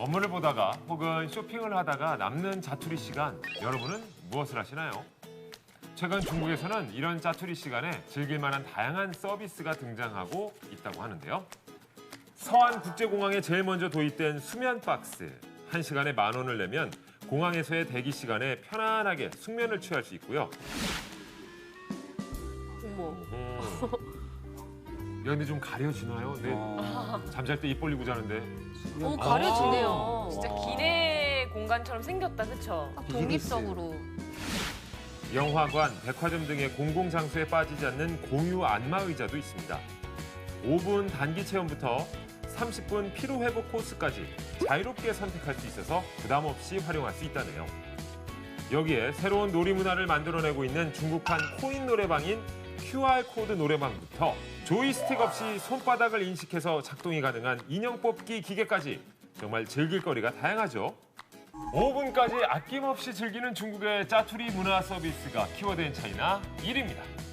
업무를 보다가 혹은 쇼핑을 하다가 남는 자투리 시간 여러분은 무엇을 하시나요? 최근 중국에서는 이런 짜투리 시간에 즐길 만한 다양한 서비스가 등장하고 있다고 하는데요. 서안 국제공항에 제일 먼저 도입된 수면 박스. 한 시간에 만 원을 내면 공항에서의 대기 시간에 편안하게 숙면을 취할 수 있고요. 어머. 야, 근데 좀 가려지나요? 네. 잠잘 때 입 벌리고 자는데. 어, 가려지네요. 진짜 기내 공간처럼 생겼다, 그쵸? 딱 독립적으로. 영화관, 백화점 등의 공공장소에 빠지지 않는 공유 안마 의자도 있습니다. 5분 단기 체험부터 30분 피로 회복 코스까지 자유롭게 선택할 수 있어서 부담 없이 활용할 수 있다네요. 여기에 새로운 놀이 문화를 만들어내고 있는 중국판 코인 노래방인 QR 코드 노래방부터 조이스틱 없이 손바닥을 인식해서 작동이 가능한 인형 뽑기 기계까지 정말 즐길 거리가 다양하죠. 5분까지 아낌없이 즐기는 중국의 짜투리 문화 서비스가 키워드인 차이나 1위입니다.